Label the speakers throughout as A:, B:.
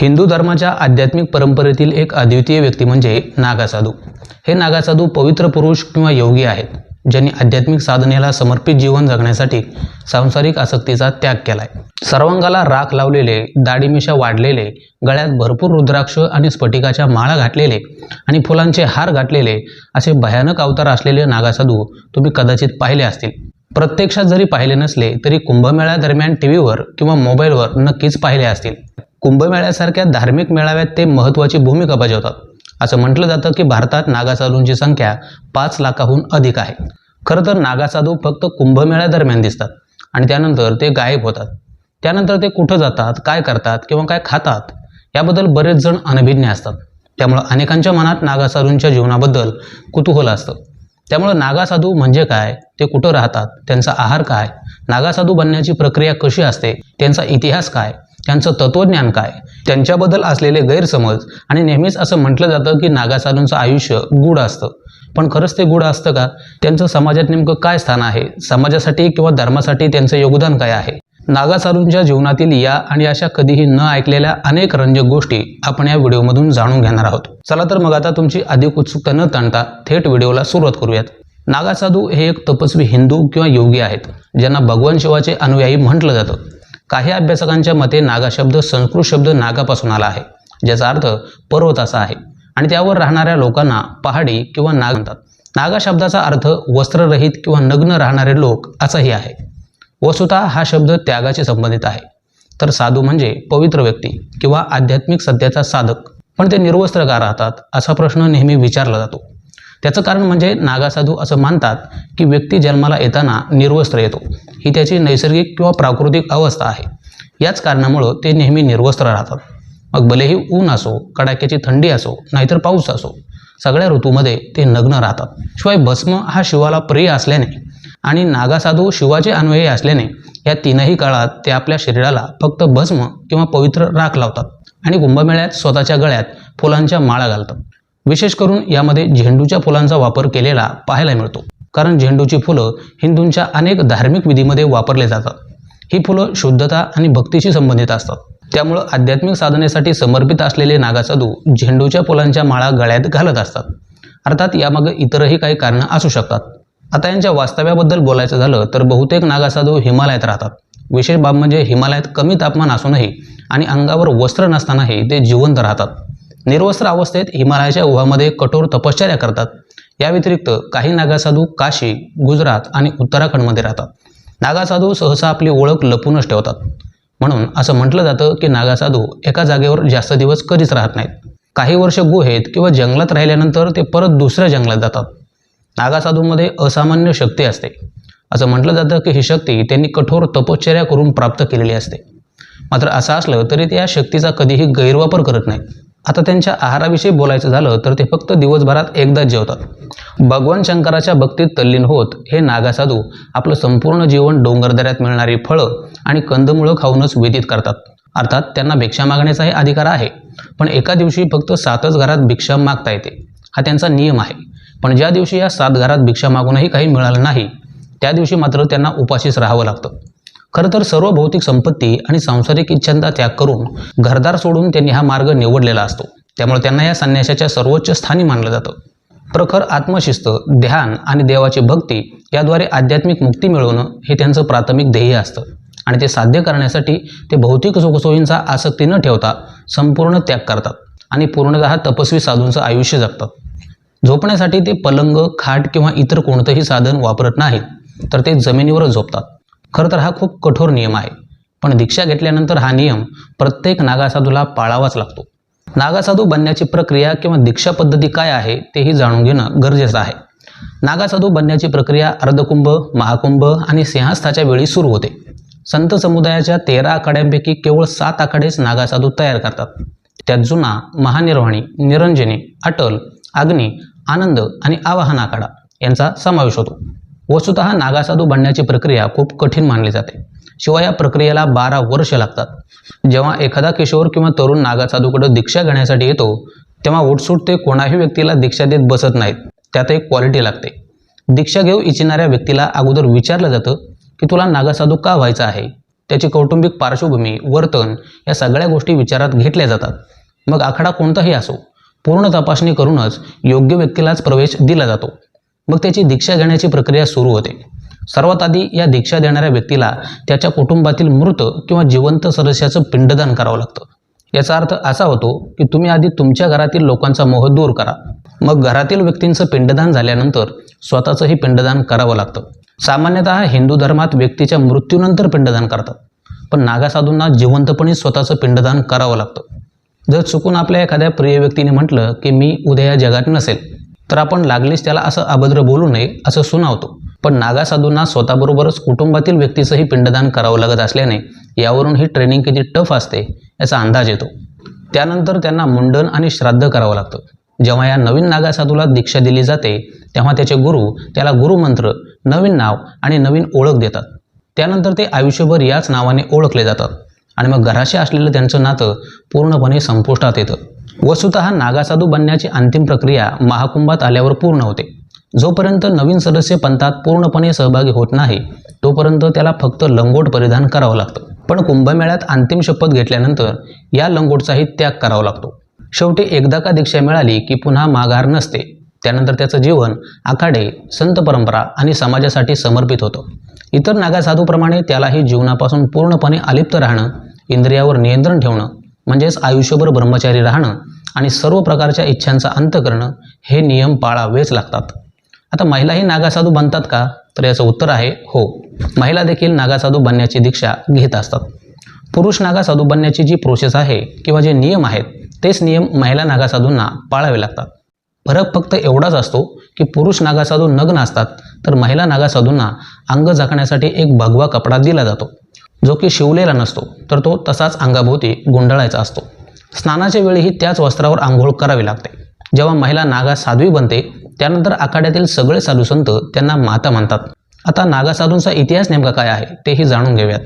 A: हिंदू धर्माच्या आध्यात्मिक परंपरेतील एक अद्वितीय व्यक्ती म्हणजे नागासाधू. हे नागासाधू पवित्र पुरुष किंवा योगी आहेत ज्यांनी आध्यात्मिक साधनेला समर्पित जीवन जगण्यासाठी सांसारिक आसक्तीचा त्याग केलाय. सर्वांगाला राख लावलेले दाढीमिशा वाढलेले गळ्यात भरपूर रुद्राक्ष आणि स्फटिकाच्या माळा घातलेले आणि फुलांचे हार घातलेले असे भयानक अवतार असलेले नागासाधू तुम्ही कदाचित पाहिले असतील. प्रत्यक्षात जरी पाहिले नसले तरी कुंभमेळ्यादरम्यान टी व्हीवर किंवा मोबाईलवर नक्कीच पाहिले असतील. कुंभमेळ्यासारख्या धार्मिक मेळाव्यात ते महत्त्वाची भूमिका बजावतात. असं म्हटलं जातं की भारतात नागासाधूंची संख्या पाच लाखाहून अधिक आहे. खरं तर नागासाधू फक्त कुंभमेळ्यादरम्यान दिसतात आणि त्यानंतर ते गायब होतात. त्यानंतर ते कुठं जातात काय करतात किंवा काय खातात याबद्दल बरेच जण अनभिज्ञ असतात. त्यामुळं अनेकांच्या मनात नागासाधूंच्या जीवनाबद्दल कुतूहल असतं. त्यामुळं नागासाधू म्हणजे काय ते कुठं राहतात त्यांचा आहार काय नागासाधू बनण्याची प्रक्रिया कशी असते त्यांचा इतिहास काय त्यांचं तत्वज्ञान काय? त्यांच्याबद्दल असलेले गैरसमज आणि नेहमीच असं म्हटलं जातं की नागासाधूंचं आयुष्य गूढ असतं. पण खरंच ते गूढ असतं का? त्यांचं समाजात नेमकं काय स्थान आहे? समाजासाठी किंवा धर्मासाठी त्यांचं योगदान काय आहे? नागासारूंच्या जीवनातील या आणि अशा कधीही न ऐकलेल्या अनेक रंजक गोष्टी आपण या व्हिडिओमधून जाणून घेणार आहोत. चला तर मग आता तुमची अधिक उत्सुकता न ताणता थेट व्हिडिओला सुरुवात करूयात. नागासाधू हे एक तपस्वी हिंदू किंवा योगी आहेत ज्यांना भगवान शिवाचे अनुयायी म्हटलं जातं. काही अभ्यासकांच्या मते नागा शब्द संस्कृत शब्द नागापासून आला आहे ज्याचा अर्थ पर्वत असा आहे. आणि त्यावर राहणाऱ्या लोकांना पहाडी किंवा नाग म्हणतात. नागा शब्दाचा अर्थ वस्त्ररहित किंवा नग्न राहणारे लोक असाही आहे. वस्तुतः हा शब्द त्यागाशी संबंधित आहे. तर साधू म्हणजे पवित्र व्यक्ती किंवा आध्यात्मिक सत्याचा साधक. पण ते निर्वस्त्र का राहतात असा प्रश्न नेहमी विचारला जातो. त्याचं कारण म्हणजे नागासाधू असं मानतात की व्यक्ती जन्माला येताना निर्वस्त्र येतो. ही त्याची नैसर्गिक किंवा प्राकृतिक अवस्था आहे. याच कारणामुळं ते नेहमी निर्वस्त्र राहतात. मग भलेही ऊन असो कडाक्याची थंडी असो नाहीतर पाऊस असो सगळ्या ऋतूमध्ये ते नग्न राहतात. शिवाय भस्म हा शिवाला प्रिय असल्याने आणि नागासाधू शिवाचे अन्वयी असल्याने या तीनही काळात ते आपल्या शरीराला फक्त भस्म किंवा पवित्र राख लावतात आणि कुंभमेळ्यात स्वतःच्या गळ्यात फुलांच्या माळा घालतात. विशेष करून यामध्ये झेंडूच्या फुलांचा वापर केलेला पाहायला मिळतो. कारण झेंडूची फुलं हिंदूंच्या अनेक धार्मिक विधीमध्ये वापरले जातात. ही फुलं शुद्धता आणि भक्तीशी संबंधित असतात. त्यामुळं आध्यात्मिक साधनेसाठी समर्पित असलेले नागासाधू झेंडूच्या फुलांच्या माळा गळ्यात घालत असतात. अर्थात यामागे इतरही काही कारणं असू शकतात. आता यांच्या वास्तव्याबद्दल बोलायचं झालं तर बहुतेक नागासाधू हिमालयात राहतात. विशेष बाब म्हणजे हिमालयात कमी तापमान असूनही आणि अंगावर वस्त्र नसतानाही ते जिवंत राहतात. निर्वस्त्र अवस्थेत हिमालयाच्या उहामध्ये कठोर तपश्चर्या करतात. या व्यतिरिक्त काही नागासाधू काशी गुजरात आणि उत्तराखंडमध्ये राहतात. नागासाधू सहसा आपली ओळख लपूनच ठेवतात. म्हणून असं म्हटलं जातं की नागासाधू एका जागेवर जास्त दिवस कधीच राहत नाहीत. काही वर्ष गुहेत किंवा जंगलात राहिल्यानंतर ते परत दुसऱ्या जंगलात जातात. नागासाधूमध्ये असामान्य शक्ती असते. असं म्हटलं जातं की ही शक्ती त्यांनी कठोर तपश्चर्या करून प्राप्त केलेली असते. मात्र असं असलं तरी त्या शक्तीचा कधीही गैरवापर करत नाहीत. आता त्यांच्या आहाराविषयी बोलायचं झालं तर ते फक्त दिवसभरात एकदाच जेवतात. भगवान शंकराच्या भक्तीत तल्लीन होत हे नागासाधू आपलं संपूर्ण जीवन डोंगरदऱ्यात मिळणारी फळं आणि कंदमुळं खाऊनच व्यतीत करतात. अर्थात त्यांना भिक्षा मागण्याचाही अधिकार आहे. पण एका दिवशी फक्त सातच घरात भिक्षा मागता येते. हा त्यांचा नियम आहे. पण ज्या दिवशी या सात घरात भिक्षा मागूनही काही मिळालं नाही त्या दिवशी मात्र त्यांना उपाशीच राहावं लागतं. खरं तर सर्व भौतिक संपत्ती आणि सांसारिक इच्छांचा त्याग करून घरदार सोडून त्यांनी हा मार्ग निवडलेला असतो. त्यामुळे त्यांना या संन्यासाच्या सर्वोच्च स्थानी मानलं जातं. प्रखर आत्मशिस्त ध्यान आणि देवाची भक्ती याद्वारे आध्यात्मिक मुक्ती मिळवणं हे त्यांचं प्राथमिक ध्येय असतं. आणि ते साध्य करण्यासाठी ते भौतिक सुखसोयींचा आसक्ती न ठेवता संपूर्ण त्याग करतात आणि पूर्णतः तपस्वी साधूंचं आयुष्य जगतात. झोपण्यासाठी ते पलंग खाट किंवा इतर कोणतंही साधन वापरत नाहीत तर ते जमिनीवरच झोपतात. खरं तर हा खूप कठोर नियम आहे. पण दीक्षा घेतल्यानंतर हा नियम प्रत्येक नागासाधूला पाळावाच लागतो. नागासाधू बनण्याची प्रक्रिया किंवा दीक्षा पद्धती काय आहे तेही जाणून घेणं गरजेचं आहे. नागासाधू बनण्याची प्रक्रिया अर्धकुंभ महाकुंभ आणि सिंहस्थाच्या वेळी सुरू होते. संत समुदायाच्या तेरा आखाड्यांपैकी केवळ सात आखाडेच नागासाधू तयार करतात. त्यात जुना महानिर्वाणी निरंजनी अटल अग्नी आनंद आणि आवाहन आखाडा यांचा समावेश होतो. वस्तुत नागासाधू बनण्याची प्रक्रिया खूप कठीण मानली जाते. शिवाय या प्रक्रियेला बारा वर्ष लागतात. जेव्हा एखादा किशोर किंवा तरुण नागासाधूकडे दीक्षा घेण्यासाठी येतो तेव्हा उठसूट ते कोणाही व्यक्तीला दीक्षा देत बसत नाहीत. त्यात एक क्वालिटी लागते. दीक्षा घेऊ इच्छिणाऱ्या व्यक्तीला अगोदर विचारलं जातं की तुला नागासाधू का व्हायचं आहे? त्याची कौटुंबिक पार्श्वभूमी वर्तन या सगळ्या गोष्टी विचारात घेतल्या जातात. मग आखाडा कोणताही असो पूर्ण तपासणी करूनच योग्य व्यक्तीलाच प्रवेश दिला जातो. मग त्याची दीक्षा घेण्याची प्रक्रिया सुरू होते. सर्वात आधी या दीक्षा देणाऱ्या व्यक्तीला त्याच्या कुटुंबातील मृत किंवा जिवंत सदस्याचं पिंडदान करावं लागतं. याचा अर्थ असा होतो की तुम्ही आधी तुमच्या घरातील लोकांचा मोह दूर करा. मग घरातील व्यक्तींचं पिंडदान झाल्यानंतर स्वतःचंही पिंडदान करावं लागतं. सामान्यतः हिंदू धर्मात व्यक्तीच्या मृत्यूनंतर पिंडदान करतात. पण नागासाधूंना जिवंतपणे स्वतःचं पिंडदान करावं लागतं. जर चुकून आपल्या एखाद्या प्रिय व्यक्तीने म्हटलं की मी उद्या या जगात नसेल तर आपण लागलीच त्याला असं अभद्र बोलू नये असं सुनावतो. पण नागा साधूंना स्वतःबरोबरच कुटुंबातील व्यक्तीचंही पिंडदान करावं लागत असल्याने यावरून ही ट्रेनिंग किती टफ असते याचा अंदाज येतो. त्यानंतर त्यांना मुंडन आणि श्राद्ध करावं लागतं. जेव्हा या नवीन नागा साधूला दीक्षा दिली जाते तेव्हा त्याचे गुरु त्याला गुरुमंत्र नवीन नाव आणि नवीन ओळख देतात. त्यानंतर ते आयुष्यभर याच नावाने ओळखले जातात. आणि मग घराशी असलेलं त्यांचं नातं पूर्णपणे संपुष्टात येतं. वस्तुत नागासाधू बनण्याची अंतिम प्रक्रिया महाकुंभात आल्यावर पूर्ण होते. जोपर्यंत नवीन सदस्य पंथात पूर्णपणे सहभागी होत नाही तोपर्यंत त्याला फक्त लंगोट परिधान करावं लागतं. पण कुंभमेळ्यात अंतिम शपथ घेतल्यानंतर या लंगोटचाही त्याग करावा लागतो. शेवटी एकदा का दीक्षा मिळाली की पुन्हा माघार नसते. त्यानंतर त्याचं जीवन आखाडे संत परंपरा आणि समाजासाठी समर्पित होतं. इतर नागासाधूप्रमाणे त्यालाही जीवनापासून पूर्णपणे अलिप्त राहणं इंद्रियावर नियंत्रण ठेवणं म्हणजेच आयुष्यभर ब्रह्मचारी राहणं आणि सर्व प्रकारच्या इच्छांचा अंत करणं हे नियम पाळावेच लागतात. आता महिलाही नागासाधू बनतात का? तर याचं उत्तर आहे हो. महिला देखील नागासाधू बनण्याची दीक्षा घेत असतात. पुरुष नागासाधू बनण्याची जी प्रोसेस आहे किंवा जे नियम आहेत तेच नियम महिला नागासाधूंना पाळावे लागतात. फरक फक्त एवढाच असतो की पुरुष नागासाधू नग्न असतात तर महिला नागासाधूंना अंग झाकण्यासाठी एक भगवा कपडा दिला जातो. जो की शिवलेला नसतो तर तो तसाच अंगाभोवती गुंडाळायचा असतो. स्नानाच्या वेळीही त्याच वस्त्रावर आंघोळ करावी लागते. जेव्हा महिला नागा साध्वी बनते त्यानंतर आखाड्यातील सगळे साधू संत त्यांना माता मानतात आता नागासाधूंचा इतिहास नेमका काय आहे तेही जाणून घेऊयात.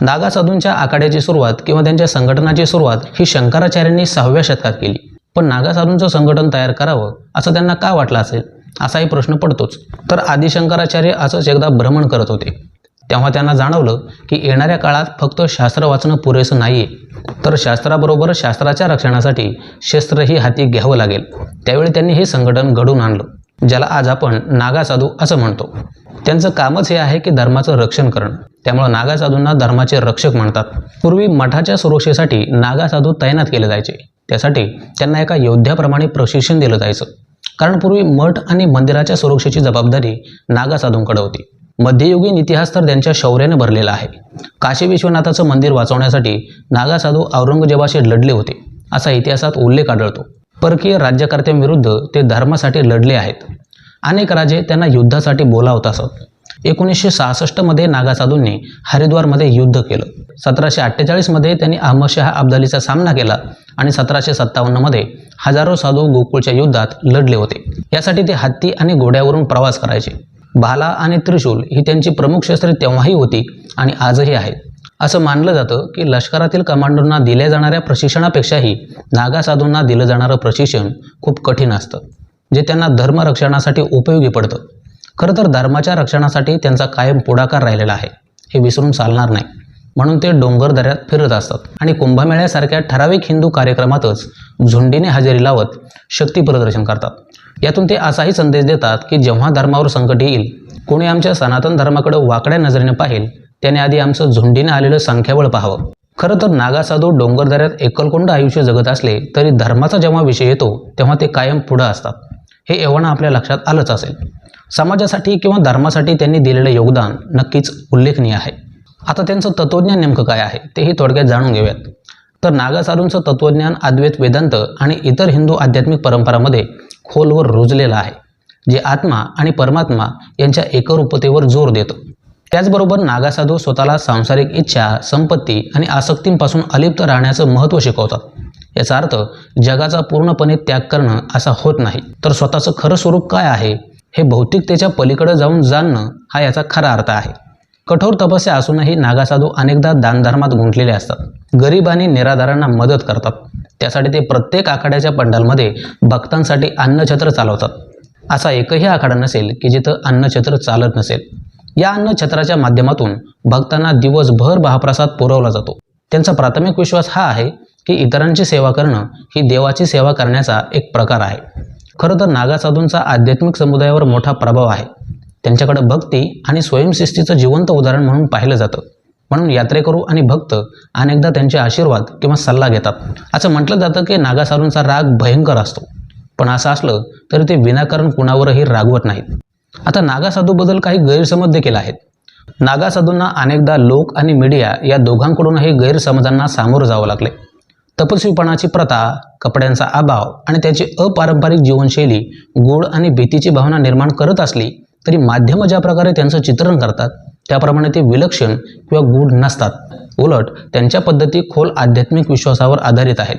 A: नागासाधूंच्या आखाड्याची सुरुवात किंवा त्यांच्या संघटनाची सुरुवात ही शंकराचार्यांनी सहाव्या शतकात केली. पण नागासाधूंचं संघटन तयार करावं असं त्यांना का वाटलं असेल असाही प्रश्न पडतोच. तर आदिशंकराचार्य असंच एकदा भ्रमण करत होते. तेव्हा त्यांना जाणवलं की येणाऱ्या काळात फक्त शास्त्र वाचणं पुरेसं नाही आहे तर शास्त्राबरोबर शास्त्राच्या रक्षणासाठी शस्त्रही हाती घ्यावं लागेल. त्यावेळी त्यांनी हे संघटन घडून आणलं ज्याला आज आपण नागासाधू असं म्हणतो. त्यांचं कामच हे आहे की धर्माचं रक्षण करणं. त्यामुळं नागासाधूंना धर्माचे रक्षक म्हणतात. पूर्वी मठाच्या सुरक्षेसाठी नागासाधू तैनात केले जायचे. त्यासाठी त्यांना एका योद्ध्याप्रमाणे प्रशिक्षण दिलं जायचं. कारण पूर्वी मठ आणि मंदिराच्या सुरक्षेची जबाबदारी नागासाधूंकडे होती. मध्ययुगीन इतिहास तर त्यांच्या शौर्याने भरलेला आहे. काशी विश्वनाथाचं मंदिर वाचवण्यासाठी नागासाधू औरंगजेबाशी लढले होते असा इतिहासात उल्लेख आढळतो. परकीय राज्यकर्त्यांविरुद्ध ते धर्मासाठी लढले आहेत. अनेक राजे त्यांना युद्धासाठी बोलावत असत. एकोणीसशे सहासष्टमध्ये नागासाधूंनी हरिद्वारमध्ये युद्ध केलं. सतराशे अठ्ठेचाळीसमध्ये त्यांनी अहमदशहा अब्दालीचा सामना केला आणि सतराशे सत्तावन्नमध्ये हजारो साधू गोकुळच्या युद्धात लढले होते. यासाठी ते हत्ती आणि घोड्यावरून प्रवास करायचे. भाला आणि त्रिशूल ही त्यांची प्रमुख शस्त्रे तेव्हाही होती आणि आजही आहेत. असं मानलं जातं की लष्करातील कमांडोंना दिल्या जाणाऱ्या प्रशिक्षणापेक्षाही नागा साधूंना दिलं जाणारं प्रशिक्षण खूप कठीण असतं जे त्यांना धर्मरक्षणासाठी उपयोगी पडतं. खरं तर धर्माच्या रक्षणासाठी त्यांचा कायम पुढाकार राहिलेला आहे हे विसरून चालणार नाही. म्हणून ते डोंगर दऱ्यात फिरत असतात. आणि कुंभमेळ्यासारख्या ठराविक हिंदू कार्यक्रमातच झुंडीने हजेरी लावत शक्ती प्रदर्शन करतात. यातून ते असाही संदेश देतात की जेव्हा धर्मावर संकट येईल कोणी आमच्या सनातन धर्माकडे वाकड्या नजरेने पाहिल त्याने आधी आमचं झुंडीने आलेलं संख्याबळ पाहावं. खरं तर नागासाधू डोंगरदऱ्यात एकलकोंड आयुष्य जगत असले तरी धर्माचा जेव्हा विषय येतो तेव्हा ते कायम पुढं असतात. हे एव्हाना आपल्या लक्षात आलंच असेल. समाजासाठी किंवा धर्मासाठी त्यांनी दिलेलं योगदान नक्कीच उल्लेखनीय आहे. आता त्यांचं तत्त्वज्ञान नेमकं काय आहे तेही थोडक्यात जाणून घेऊयात. तर नागासारूंचं तत्त्वज्ञान अद्वैत वेदांत आणि इतर हिंदू आध्यात्मिक परंपरामध्ये खोलवर रुजलेलं आहे जे आत्मा आणि परमात्मा यांच्या एकरूपतेवर जोर देतं. त्याचबरोबर नागासाधू स्वतःला सांसारिक इच्छा संपत्ती आणि आसक्तींपासून अलिप्त राहण्याचं महत्त्व शिकवतात. याचा अर्थ जगाचा पूर्णपणे त्याग करणं असा होत नाही. तर स्वतःचं खरं स्वरूप काय आहे हे भौतिकतेच्या पलीकडे जाऊन जाणणं हा याचा खरा अर्थ आहे. कठोर तपस्या असूनही नागासाधू अनेकदा दानधर्मात गुंतलेले असतात. गरीब आणि निराधारांना मदत करतात. त्यासाठी ते प्रत्येक आखाड्याच्या पंडालमध्ये भक्तांसाठी अन्नछत्र चालवतात. असा एकही आखाडा नसेल की जिथं अन्नछत्र चालत नसेल. या अन्नछत्राच्या माध्यमातून भक्तांना दिवसभर महाप्रसाद पुरवला जातो. त्यांचा प्राथमिक विश्वास हा आहे की इतरांची सेवा करणं ही देवाची सेवा करण्याचा एक प्रकार आहे. खरं तर नागा साधूंचा आध्यात्मिक समुदायावर मोठा प्रभाव आहे. त्यांच्याकडे भक्ती आणि स्वयंशिस्तीचं जिवंत उदाहरण म्हणून पाहिलं जातं. म्हणून यात्रेकरू आणि भक्त अनेकदा त्यांचे आशीर्वाद किंवा सल्ला घेतात. असं म्हटलं जातं की नागा साधूंचा राग भयंकर असतो. पण असं असलं तरी ते विनाकारण कुणावरही रागवत नाहीत. आता नागासाधूबद्दल काही गैरसमज देखील आहेत. नागा साधूंना अनेकदा लोक आणि मीडिया या दोघांकडूनही गैरसमजांना सामोरं जावं लागले. तपस्वीपणाची प्रथा कपड्यांचा अभाव आणि त्याची अपारंपरिक जीवनशैली गोड आणि भीतीची भावना निर्माण करत असली तरी माध्यमं ज्या प्रकारे त्यांचं चित्रण करतात त्याप्रमाणे ते विलक्षण किंवा गूढ नसतात. उलट त्यांच्या पद्धती खोल आध्यात्मिक विश्वासावर आधारित आहेत.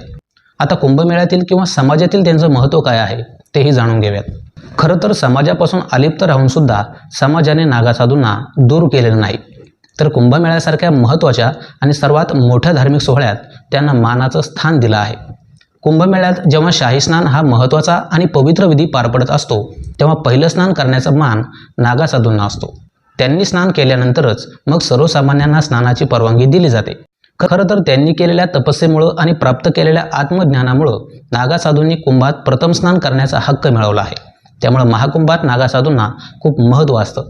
A: आता कुंभमेळ्यातील किंवा समाजातील त्यांचं महत्त्व काय आहे तेही जाणून घेऊयात. खरं तर समाजापासून अलिप्त राहून सुद्धा समाजाने नागासाधूंना दूर केलेलं नाही. तर कुंभमेळ्यासारख्या महत्त्वाच्या आणि सर्वात मोठ्या धार्मिक सोहळ्यात त्यांना मानाचं स्थान दिलं आहे. कुंभमेळ्यात जेव्हा शाही स्नान हा महत्त्वाचा आणि पवित्र विधी पार पडत असतो तेव्हा पहिलं स्नान करण्याचा मान नागासाधूंना असतो. त्यांनी स्नान केल्यानंतरच मग सर्वसामान्यांना स्नानाची परवानगी दिली जाते. खरं तर त्यांनी केलेल्या तपस्येमुळं आणि प्राप्त केलेल्या आत्मज्ञानामुळं नागासाधूंनी कुंभात प्रथम स्नान करण्याचा हक्क मिळवला आहे. त्यामुळं महाकुंभात नागासाधूंना खूप महत्त्व असतं.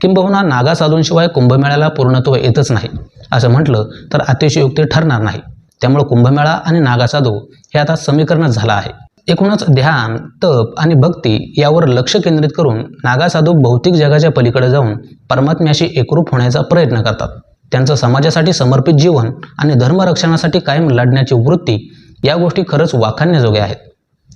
A: किंबहुना नागासाधूंशिवाय कुंभमेळ्याला पूर्णत्व येतच नाही असं म्हटलं तर अतिशयोक्ती ठरणार नाही. त्यामुळं कुंभमेळा आणि नागासाधू हे आता समीकरण झालं आहे. एकूणच ध्यान तप आणि भक्ती यावर लक्ष केंद्रित करून नागासाधू भौतिक जगाच्या पलीकडे जाऊन परमात्म्याशी एकरूप होण्याचा प्रयत्न करतात. त्यांचं समाजासाठी समर्पित जीवन आणि धर्मरक्षणासाठी कायम लढण्याची वृत्ती या गोष्टी खरंच वाखाणण्याजोग्या आहेत.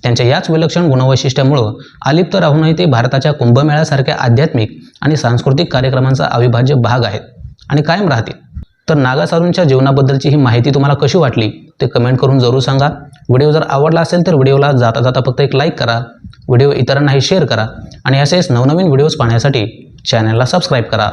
A: त्यांच्या याच विलक्षण गुणवैशिष्ट्यामुळं अलिप्त राहूनही ते भारताच्या कुंभमेळ्यासारख्या आध्यात्मिक आणि सांस्कृतिक कार्यक्रमांचा अविभाज्य भाग आहेत आणि कायम राहतील. तर नागासारूंच्या जीवनाबद्दलची ही माहिती तुम्हाला कशी वाटली ते कमेंट करून जरूर सांगा. व्हिडिओ जर आवडला असेल तर व्हिडिओला जाता जाता फक्त एक लाईक करा. व्हिडिओ इतरांनाही शेअर करा. आणि असेच नवनवीन व्हिडिओज पाहण्यासाठी चॅनलला सबस्क्राईब करा.